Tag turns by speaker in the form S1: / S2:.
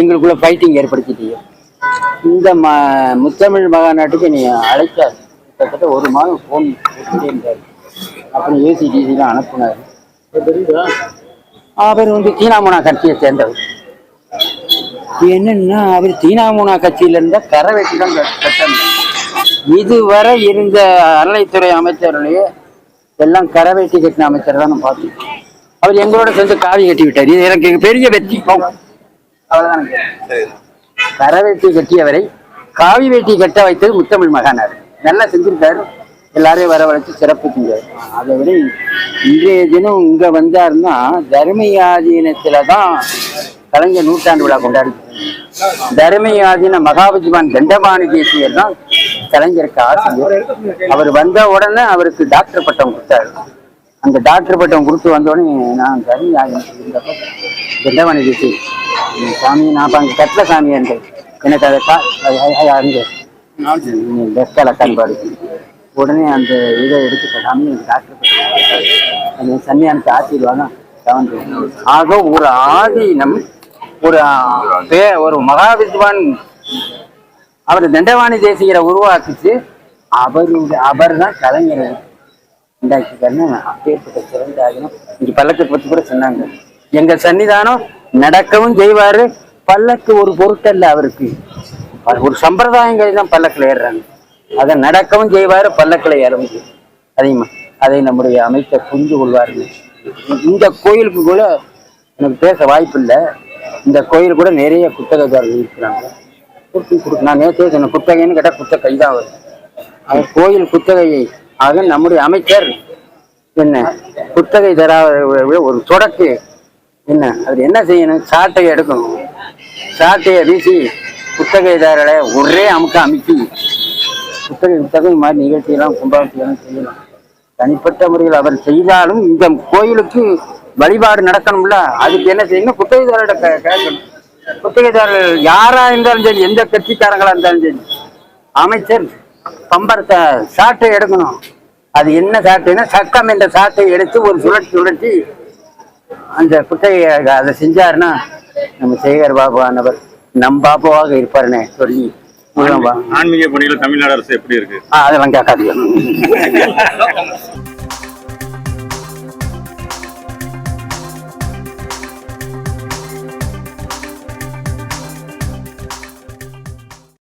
S1: எங்களுக்குள்ள ஃபைட்டிங் ஏற்படுத்திட்டீங்க. இந்த ம முத்தமிழ் மகாநாட்டுக்கு நீ அழைச்சார் கிட்டத்தட்ட ஒரு மாதம் ஃபோன் போட்டுட்டே இருந்தார். அப்புறம் ஏசிடிசிலாம் அனுப்புனார். அவர் வந்து தீனாமுனா கட்சியை சேர்ந்தவர். என்னன்னா அவர் தீனாமுனா கட்சியில இருந்த கரை வெட்டி தான் கட்டணும். இதுவரை இருந்த அறநிலைத்துறை அமைச்சர்களே எல்லாம் கரை வெட்டி கட்டின அமைச்சர் தான் நான் பார்த்தேன். அவர் எங்களோட சேர்ந்து காவி கட்டி விட்டார். இது எனக்கு பெரிய வெற்றி. அவ்வளவுதான் எனக்கு. கரை வெட்டி கட்டியவரை காவி வேட்டி கட்ட வைத்தது முத்தமிழ் மகானார். நல்லா செஞ்சிருக்காரு. எல்லாரையும் வரவழைச்சு சிறப்பு செஞ்சார். அதை விட இன்றைய தினம் இங்க வந்தாருன்னா தர்மயாதீனத்துல தான் கலைஞர் நூற்றாண்டு விழா கொண்டாடி. தர்மயாதீன மகாபஜிமான் தண்டபாணி தேசியர் தான் கலைஞருக்கு ஆசிரியர். அவர் வந்த உடனே அவருக்கு டாக்டர் பட்டம் கொடுத்தாரு. அந்த டாக்டர் பட்டம் கொடுத்து வந்த உடனே நான் தர்மயாதீனத்தில் இருந்தப்ப தண்டபாணி தேசியர் "இந்த சாமி நான் அப்ப அங்கே கட்டில சாமி என்று எனக்கு அதை கா அது- அங்கே. லெஃப்டால கண்பாடு உடனே அந்த இதை எடுத்து சாமி எனக்கு டாக்டர் பட்டம் சன்னியானத்தை ஆசீர்வாதம் தவந்து ஆக ஒரு ஆதீனம் ஒரு பே- ஒரு மகாவித்வான் அவர் தண்டவாணி தேசிகரை உருவாக்கிச்சு. அவருடைய அவர் தான் கலைஞரை உண்டாக்கிட்டாருன்னு அப்பேற்பட்ட சிறந்த ஆகினம் இங்கே பல்லக்கத்தை பற்றி கூட சொன்னாங்க. எங்கள் சன்னிதானம் நடக்கவும் செய்வாரு. பல்லக்கு ஒரு பொருட்டல்ல அவருக்கு. அவர் ஒரு சம்பிரதாயங்கள் தான் பல்லக்கில் ஏறுறாங்க. அதை நடக்கவும் செய்வாரு பல்லக்கில் ஏறவும் செய்வார். அதிகமா அதை நம்முடைய அமைச்சர் புரிந்து கொள்வார்கள். இந்த கோயிலுக்கு கூட எனக்கு பேச வாய்ப்பு இல்லை இந்த கோயில் கூட நிறைய குத்தகைதாரர்கள் இருக்கிறாங்க. கொடுத்து கொடுத்து நான் நேற்று சொன்னேன் குத்தகைன்னு கேட்டால் குத்தகை தான் வரும் அது கோயில் குத்தகையை ஆக நம்முடைய அமைச்சர் என்ன? குத்தகை தராத ஒரு தொடக்கு என்ன? அது என்ன செய்யணும்? சாட்டை எடுக்கணும். சாட்டையை வீசி புத்தகதாரரை ஒரே அமுக்க அமுக்கி. புத்தக புத்தகம் மாதிரி நிகழ்ச்சியெல்லாம் கும்பாபிஷேகம் செய்யலாம் தனிப்பட்ட முறையில் அவர் செய்தாலும் இந்த கோயிலுக்கு வழிபாடு நடக்கணும்ல? அதுக்கு என்ன செய்யணும்? புத்தகதாரோட கேட்கணும். குத்தகைதாரர்கள் யாரா இருந்தாலும் சரி எந்த கட்சிக்காரங்களா இருந்தாலும் சரி அமைச்சர் பம்பரத்தை சாட்டை எடுக்கணும். அது என்ன சாட்டைன்னா சட்டம் என்ற சாட்டை எடுத்து ஒரு சுழற்சி சுழற்சி அந்த குத்தகையை அதை செஞ்சாருன்னா நம்ம சேகர் பாபு ஆனவர் நம் பாபுவாக இருப்பாருன்னு சொல்லி
S2: ஆன்மீக பணியில தமிழ்நாடு அரசு எப்படி இருக்கு?
S1: அதெல்லாம் கேட்காதீங்க.